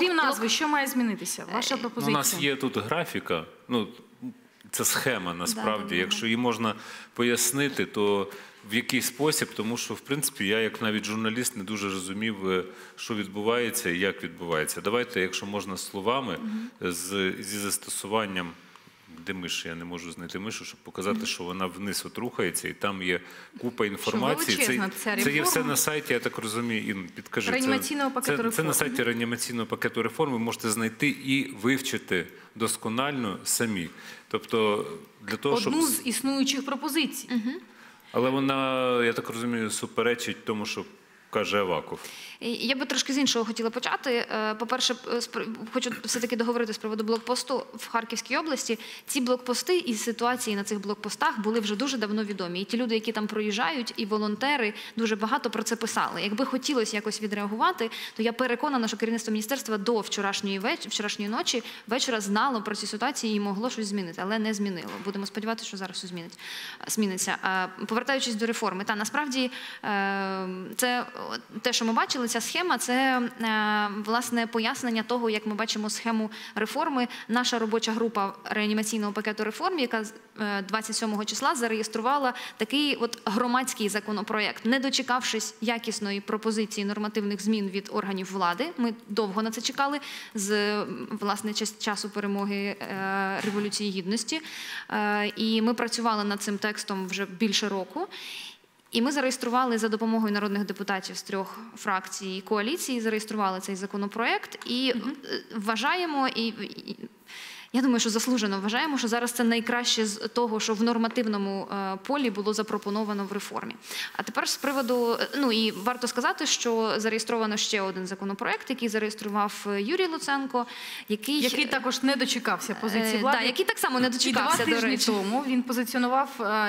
Окрім назви, що має змінитися? Ваша Ну, пропозиція. у нас є тут графіка. Ну, це схема насправді. Якщо її можна пояснити, то в який спосіб, тому що, в принципі, я, як навіть журналіст, не дуже розумів, е, що відбувається і як відбувається. Давайте, якщо можна словами, з, зі застосуванням. Де миш? Я не можу знайти мишу, щоб показати, що вона вниз от рухається, і там є купа інформації. величезна це, це є все на сайті, я так розумію. Ін, підкажи. це- Реанімаційного пакету це, це на сайті реанімаційного пакету реформ ви можете знайти і вивчити досконально самі. Тобто, для того, Одну щоб з існуючих пропозицій. але вона, я так розумію, суперечить тому, що каже Аваков. Я би трошки з іншого хотіла почати. Е, По-перше, е, хочу все-таки договорити з приводу блокпосту в Харківській області. Ці блокпости і ситуації на цих блокпостах були вже дуже давно відомі. І ті люди, які там проїжджають, і волонтери дуже багато про це писали. Якби хотілося якось відреагувати, то я переконана, що керівництво міністерства до вчорашньої веч... вчорашньої ночі вечора знало про ці ситуації і могло щось змінити, але не змінило. Будемо сподіватися, що зараз змінить зміниться. Повертаючись до реформи, та насправді е, це те, що ми бачили, ця схема це е, власне пояснення того, як ми бачимо схему реформи. Наша робоча група реанімаційного пакету реформ, яка з, е, 27 числа зареєструвала такий от громадський законопроект, не дочекавшись якісної пропозиції нормативних змін від органів влади. Ми довго на це чекали з власне час- часу перемоги е, революції гідності. І ми працювали над цим текстом вже більше року. І ми зареєстрували за допомогою народних депутатів з трьох фракцій коаліції, зареєстрували цей законопроект і угу. вважаємо і. Я думаю, що заслужено вважаємо, що зараз це найкраще з того, що в нормативному е, полі було запропоновано в реформі. А тепер з приводу, е, ну і варто сказати, що зареєстровано ще один законопроект, який зареєстрував е, Юрій Луценко, який, Який також не дочекався позиції влади. да, який так само не І дочекався, до речі. тому він позиціонував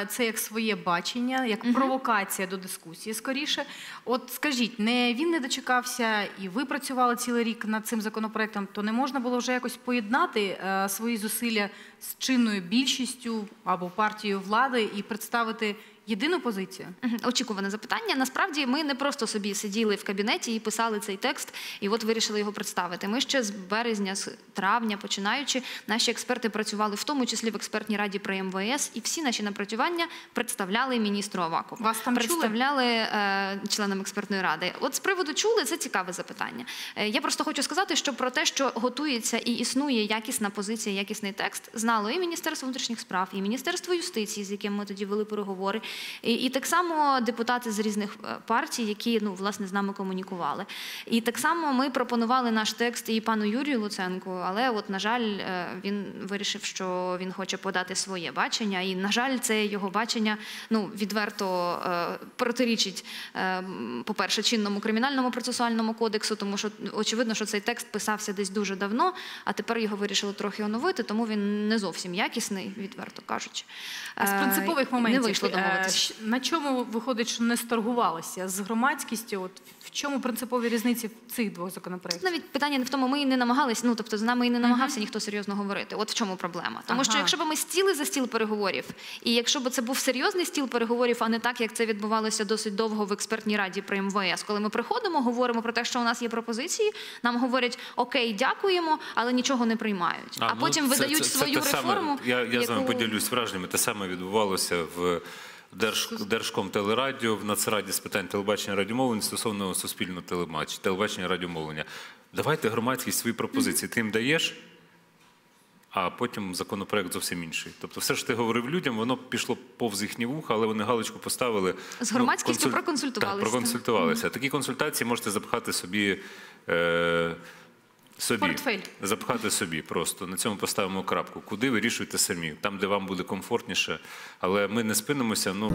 це як своє бачення, як провокація до дискусії. Скоріше, от скажіть, не він не дочекався, і ви працювали цілий рік над цим законопроектом, то не можна було вже якось поєднати свої зусилля з чинною більшістю або партією влади і представити єдину позицію? Очікуване запитання. Насправді ми не просто собі сиділи в кабінеті і писали цей текст, і от вирішили його представити. Ми ще з березня, з травня, починаючи, наші експерти працювали в тому числі в експертній раді при МВС, і всі наші напрацювання представляли міністру Авакову. Вас там представляли е, членам експертної ради. От з приводу чули це цікаве запитання. Е, я просто хочу сказати, що про те, що готується і існує якісна позиція, якісний текст, знало і Міністерство внутрішніх справ, і Міністерство юстиції, з яким ми тоді вели переговори, і, і так само депутати з різних е, партій, які ну власне з нами комунікували. І так само ми пропонували наш текст і пану Юрію Луценку, але от на жаль, е, він вирішив, що він хоче подати своє бачення, і на жаль, це його бачення ну відверто е, протирічить, по-перше, чинному кримінальному процесуальному кодексу, тому що очевидно, що цей текст писався десь дуже давно, а тепер його вирішили трохи оновити, тому він не зовсім якісний, відверто кажучи. А з принципових моментів не вийшло е, на чому виходить, що не сторгувалися з громадськістю? От в чому принципові різниці цих двох законопроєктів? Навіть питання не в тому, ми і не намагалися, ну тобто з нами і не намагався ніхто серйозно говорити. От в чому проблема. Тому що якщо б ми сіли за стіл переговорів, і якщо б це був серйозний стіл переговорів, а не так, як це відбувалося досить довго в експертній раді при МВС, коли ми приходимо, говоримо про те, що у нас є пропозиції, нам говорять окей, дякуємо, але нічого не приймають. А, ну, потім це- видають це- це свою саме. реформу. Я, я з вами поділюсь враженнями. Те саме відбувалося в Держ, Держком телерадіо, в Нацраді з питань телебачення радіомовлення стосовно суспільного телебач, телебачення радіомовлення. Давайте громадськість свої пропозиції. Ти їм даєш, а потім законопроект зовсім інший. Тобто, все ж ти говорив людям, воно пішло повз їхні вуха, але вони галочку поставили. З громадськістю консуль- проконсультувалися. Так, проконсультувалися. Такі консультації можете запхати собі. Е... Собі Портфель. запхати собі просто на цьому поставимо крапку. Куди вирішуйте самі, там, де вам буде комфортніше. Але ми не спинимося. Ну